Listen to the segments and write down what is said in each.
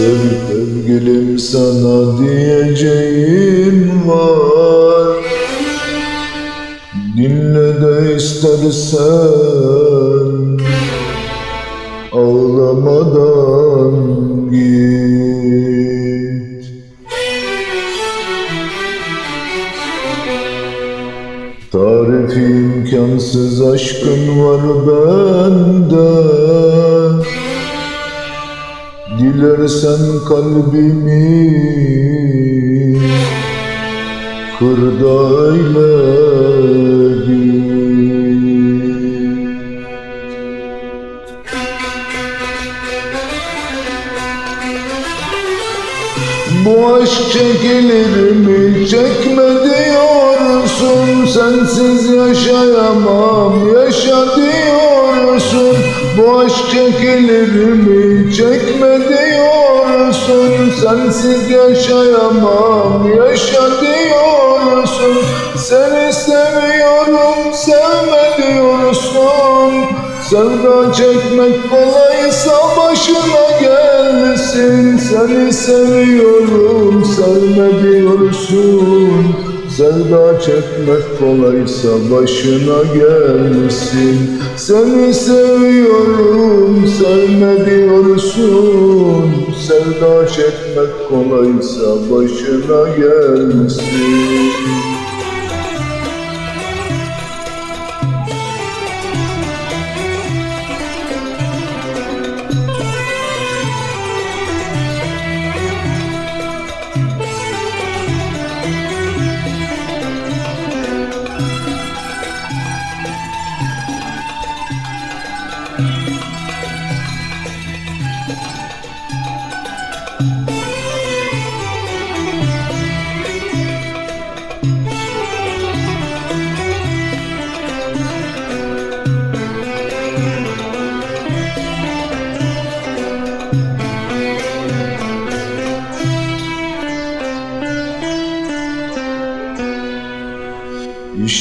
Sevgilim sana diyeceğim var. Dinle de istersen Ağlamadan git. Tarifi imkansız aşkın var bende Dilersen kalbimi Kır. Bu aşk çekilir mi çekme diyorsun Sensiz yaşayamam yaşa diyorsun Bu aşk çekilir mi çekme diyorsun Sensiz yaşayamam. Yaşa diyorsun Seni seviyorum sevme diyorsun Sevda çekmek kolaysa başına gelsin. Seni seviyorum sevme diyorsun Sevda çekmek kolaysa başına gelsin Seni seviyorum sevme diyorsun Sevda çekmek kolaysa başına gelsin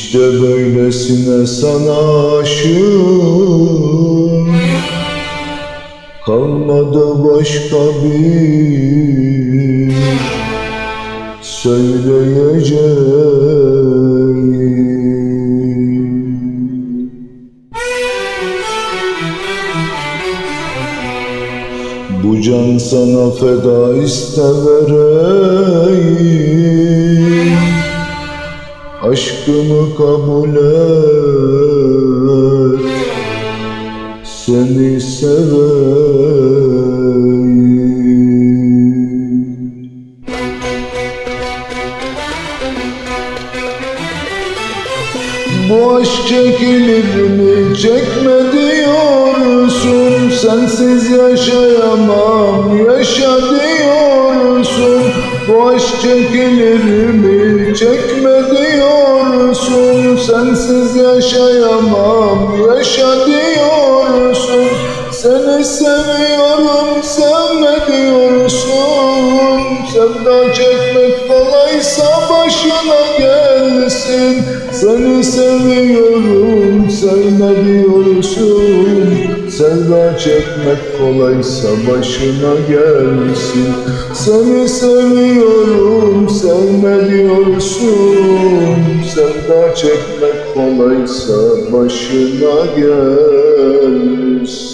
İşte böylesine sana aşığım. Kalmadı başka bir söyleyeceğim. Bu can sana feda iste vereyim Aşkımı kabul et. Seni seveyim. Bu aşk çekilir mi çekme diyorsun Sensiz yaşayamam. Yaşa diyorsun Bu aşk çekilir mi çekme diyorsun. Sensiz yaşayamam. Yaşa diyorsun Seni seviyorum sevme diyorsun. Sevda çekmek kolaysa başına gelsin. Seni seviyorum sevme diyorsun Sevda çekmek kolaysa başına gelsin. Seni seviyorum sevme diyorsun Sevda çekmek kolaysa başına gelsin